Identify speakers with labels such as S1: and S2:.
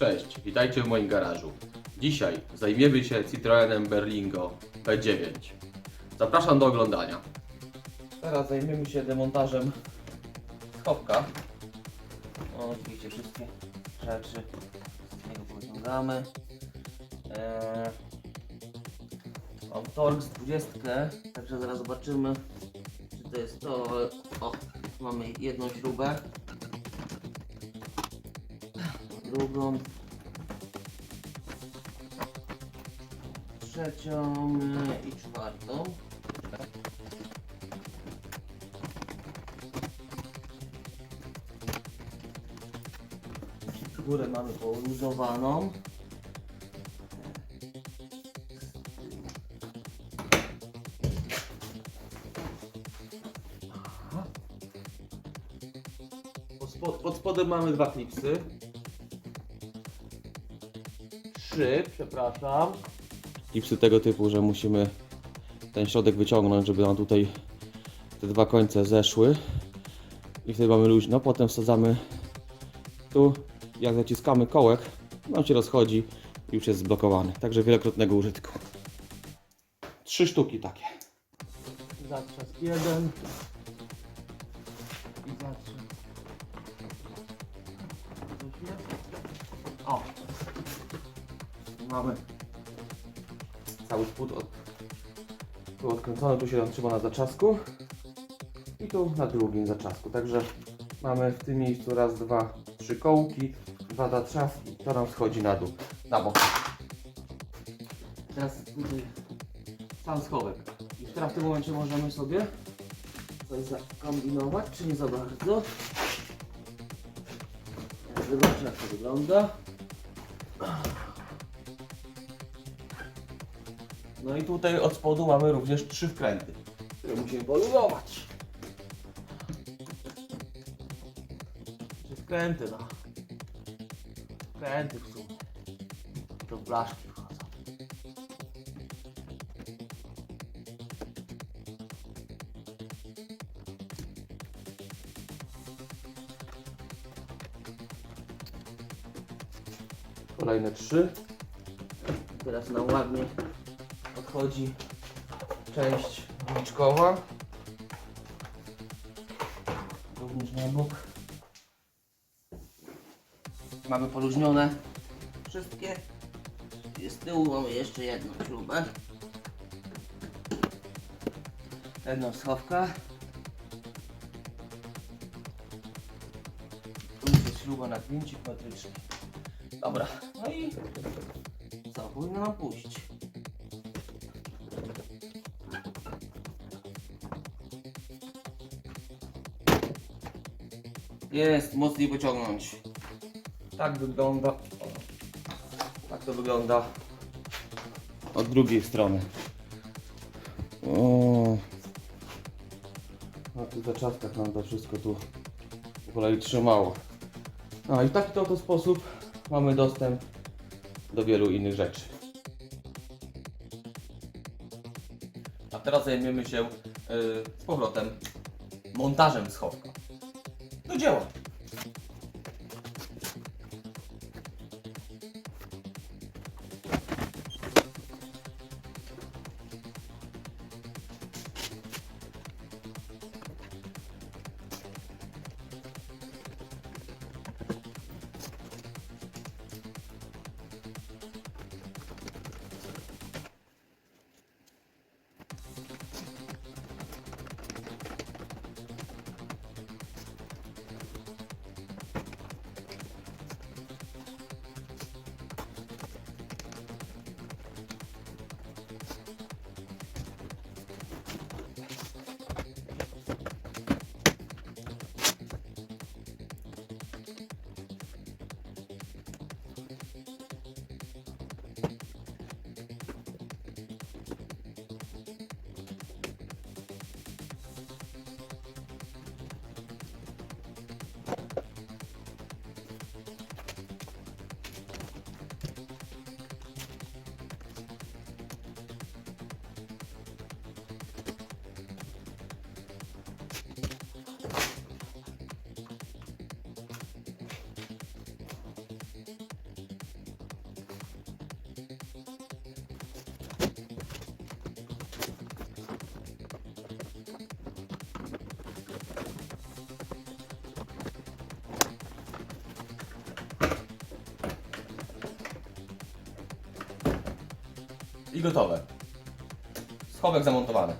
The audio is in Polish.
S1: Cześć, witajcie w moim garażu. Dzisiaj zajmiemy się Citroenem Berlingo B9. Zapraszam do oglądania. Teraz zajmiemy się demontażem schowka.
S2: O, oczywiście wszystkie rzeczy z niego wyciągamy. Eee, mam Torx 20, także zaraz zobaczymy, czy to jest to. O, mamy jedną śrubę, drugą, trzecią e, i czwartą. Górę mamy poluzowaną.
S1: Pod, pod spodem mamy dwa klipsy. Trzy, przepraszam. Klipsy tego typu, że musimy ten środek wyciągnąć, żeby nam tutaj te dwa końce zeszły. I wtedy mamy luźno. Potem wsadzamy tu. Jak zaciskamy kołek, nam się rozchodzi i już jest zblokowany. Także wielokrotnego użytku. Trzy sztuki takie. Zatrzask jeden. I zatrzask
S2: O,
S1: Mamy cały spód od, tu odkręcony, tu się trzyma na zaczasku i tu na drugim zaczasku. Także mamy w tym miejscu raz, dwa, trzy kołki, dwa zatrzaski, to nam schodzi na dół, na bok.
S2: teraz tutaj sam schowek. I teraz w tym momencie możemy sobie coś zakombinować, czy nie za bardzo. Zobaczmy jak to wygląda.
S1: No i tutaj od spodu mamy również trzy wkręty, które musimy poluzować.
S2: Trzy wkręty no. Wkręty w sumie. To blaszki wchodzą.
S1: Kolejne trzy.
S2: Teraz nam ładnie odchodzi
S1: Część guliczkowa.
S2: również na bok. Mamy poluźnione wszystkie. I z tyłu mamy jeszcze jedną śrubę. Jedną schowka. Tu jest śruba na pięcik metryczny. Dobra, no i co powinno nam pójść? Jest, mocniej pociągnąć.
S1: Tak wygląda. Tak to wygląda od drugiej strony. O. Na tych zaczaskach nam to wszystko tu po kolei trzymało. No i w taki to oto sposób mamy dostęp do wielu innych rzeczy. A teraz zajmiemy się yy, z powrotem montażem schowka. Do dzieła! I gotowe. Schowek zamontowany.